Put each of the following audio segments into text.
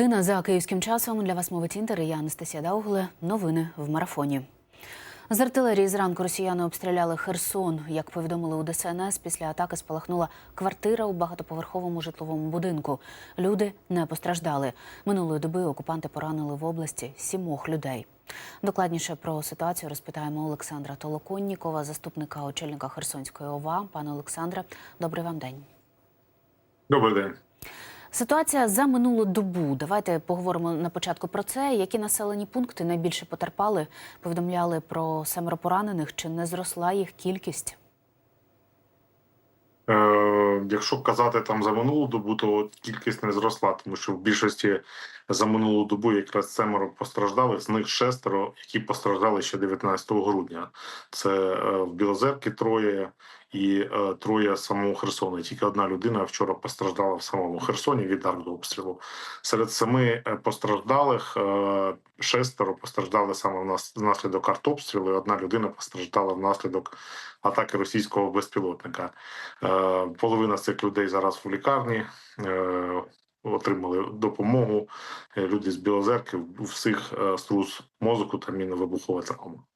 Година за київським часом для вас мовить інтер. Я Анастасія Даугле. Новини в марафоні. З артилерії зранку росіяни обстріляли Херсон. Як повідомили у ДСНС, після атаки спалахнула квартира у багатоповерховому житловому будинку. Люди не постраждали. Минулої доби окупанти поранили в області сімох людей. Докладніше про ситуацію розпитаємо Олександра Толоконнікова, заступника очільника Херсонської ОВА. Пане Олександре, добрий вам день. Добрий день. Ситуація за минулу добу. Давайте поговоримо на початку про це. Які населені пункти найбільше потерпали? Повідомляли про семеро поранених. Чи не зросла їх кількість? Е, якщо казати там за минулу добу, то кількість не зросла, тому що в більшості за минулу добу якраз семеро постраждалих, з них шестеро, які постраждали ще 19 грудня. Це е, в Білозерки троє і е, троє самого Херсону. Тільки одна людина вчора постраждала в самому Херсоні від артобстрілу. Серед семи е, постраждалих е, шестеро постраждали саме внас- внаслідок артобстрілу. і Одна людина постраждала внаслідок атаки російського безпілотника. Е, Половина з цих людей зараз в лікарні. е, Отримали допомогу. Е, Люди з Білозерки всіх е, струс мозку та мінно-вибухова травма.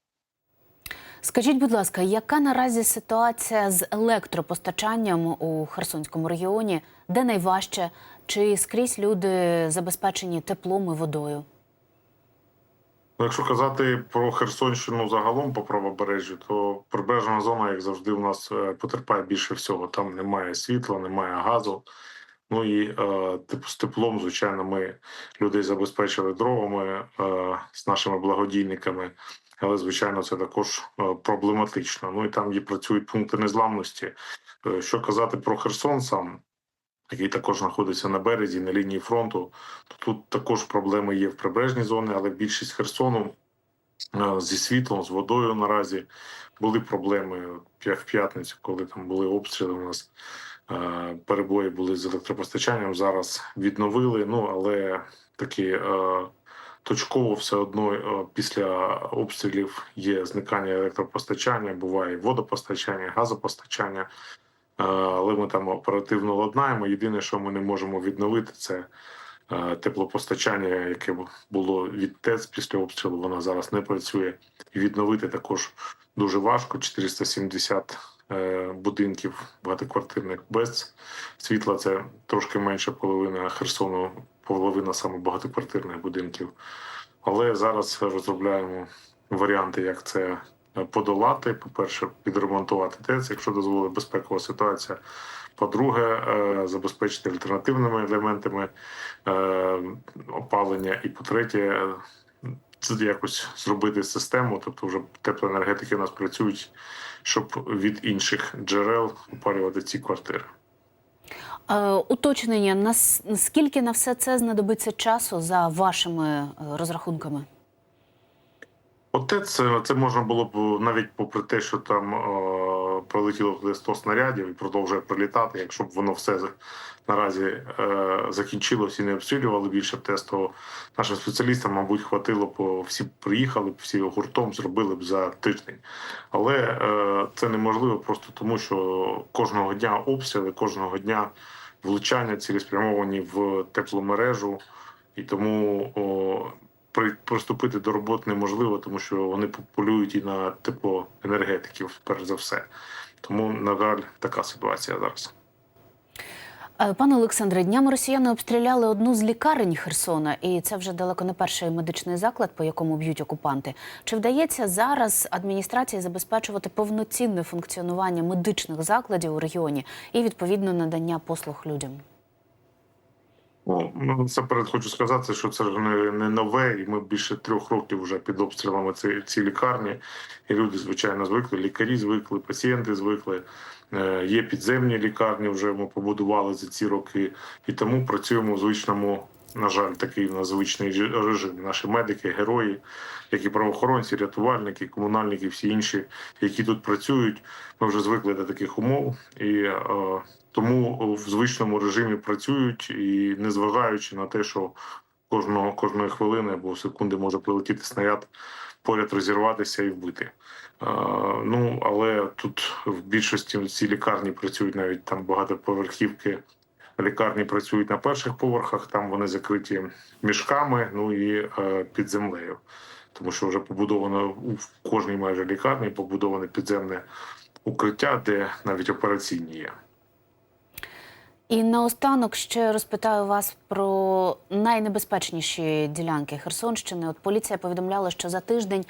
Скажіть, будь ласка, яка наразі ситуація з електропостачанням у Херсонському регіоні? Де найважче? Чи скрізь люди забезпечені теплом і водою? Ну, Якщо казати про Херсонщину загалом по правобережжю, то прибережна зона, як завжди, у нас е, потерпає більше всього. Там немає світла, немає газу. Ну і е, типу з теплом, звичайно, ми людей забезпечили дровами е, з нашими благодійниками. Але звичайно, це також е, проблематично. Ну і там є працюють пункти незламності. Е, Що казати про Херсон сам, який також знаходиться на березі, на лінії фронту, то тут також проблеми є в прибережній зоні, але більшість Херсону е, зі світлом, з водою наразі були проблеми в п'ятницю, коли там були обстріли. У нас перебої були з електропостачанням. Зараз відновили. Ну але такі точково все одно е, після обстрілів є зникання електропостачання, буває водопостачання, газопостачання. Е, Але ми там оперативно ладнаємо. Єдине, що ми не можемо відновити, це е, теплопостачання, яке було від ТЕЦ після обстрілу. Воно зараз не працює. І відновити також дуже важко. 470 е, будинків багатоквартирних без світла. Це трошки менше половина Херсону, половина саме багатоквартирних будинків. Але зараз розробляємо варіанти, як це подолати. По-перше, підремонтувати ТЕЦ, якщо дозволить безпекова ситуація. По-друге, е, забезпечити альтернативними елементами е, опалення. І по-третє, е, якось зробити систему, тобто вже теплоенергетики у нас працюють, щоб від інших джерел опалювати ці квартири. Е, уточнення, нас- наскільки на все це знадобиться часу за вашими е, розрахунками? Оте це, це можна було б навіть попри те, що там прилетіло туди 100 снарядів і продовжує прилітати. Якщо б воно все наразі е, закінчилось і не обстрілювали більше б тест, то нашим спеціалістам, мабуть, хватило б всі приїхали б, всі гуртом зробили б за тиждень. Але е, це неможливо просто тому, що кожного дня обстріли, кожного дня влучання цілеспрямовані в тепломережу, і тому о, приступити до роботи неможливо, тому що вони полюють і на теплоенергетиків, перш за все. Тому, на жаль, така ситуація зараз. Е, Пане Олександре, днями росіяни обстріляли одну з лікарень Херсона, і це вже далеко не перший медичний заклад, по якому б'ють окупанти. Чи вдається зараз адміністрації забезпечувати повноцінне функціонування медичних закладів у регіоні і відповідно надання послуг людям? Ну, насамперед хочу сказати, що це ж не, не нове, і ми більше трьох років вже під обстрілами ці, ці лікарні. І люди, звичайно, звикли, лікарі звикли, пацієнти звикли. Е, Є підземні лікарні, вже ми побудували за ці роки, і тому працюємо в звичному, на жаль, такий в нас звичний ж- режим. Наші медики, герої, як і правоохоронці, рятувальники, комунальники, всі інші, які тут працюють, ми вже звикли до таких умов. І е, тому в звичному режимі працюють і незважаючи на те, що кожного кожної хвилини або секунди може прилетіти снаряд, поряд розірватися і вбити. Е, ну але тут в більшості ці лікарні працюють навіть там багатоповерхівки лікарні працюють на перших поверхах, там вони закриті мішками, ну і е, під землею. Тому що вже побудовано в кожній майже лікарні побудоване підземне укриття, де навіть операційні є. І наостанок ще розпитаю вас про найнебезпечніші ділянки Херсонщини. От поліція повідомляла, що за тиждень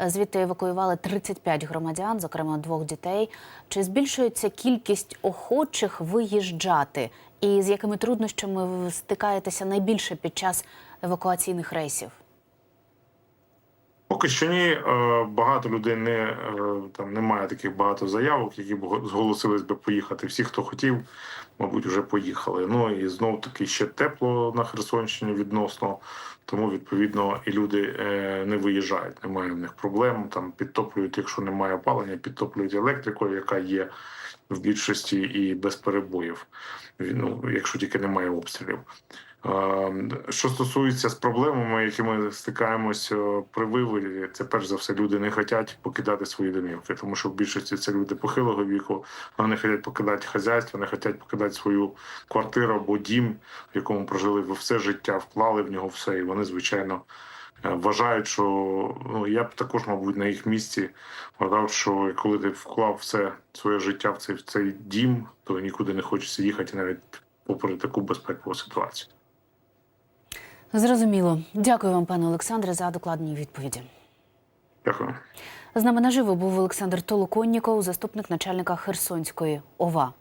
звідти евакуювали 35 громадян, зокрема двох дітей. Чи збільшується кількість охочих виїжджати? І з якими труднощами ви стикаєтеся найбільше під час евакуаційних рейсів? Що ні, Е, багато людей не е, там немає таких багато заявок, які б зголосились би поїхати. Всі, хто хотів, мабуть, вже поїхали. Ну і знов таки ще тепло на Херсонщині відносно, тому відповідно і люди е, не виїжджають. Немає в них проблем. Там підтоплюють, якщо немає опалення, підтоплюють електрикою, яка є в більшості і без перебоїв. Ну, якщо тільки немає обстрілів. Е, Що стосується з проблемами, які ми стикаємось е, при виводі, це перш за все люди не хочуть покидати свої домівки, тому що в більшості це люди похилого віку. Вони хочуть покидати хазяйство, не хочуть покидати свою квартиру або дім, в якому прожили все життя, вклали в нього все, і вони звичайно. е, Вважають, що ну я б також, мабуть, на їх місці вважав, що коли ти вклав все своє життя в цей в цей дім, то нікуди не хочеться їхати, навіть попри таку безпекову ситуацію. Зрозуміло. Дякую вам, пане Олександре, за докладні відповіді. Дякую. З нами наживо був Олександр Толоконніков, заступник начальника Херсонської ОВА.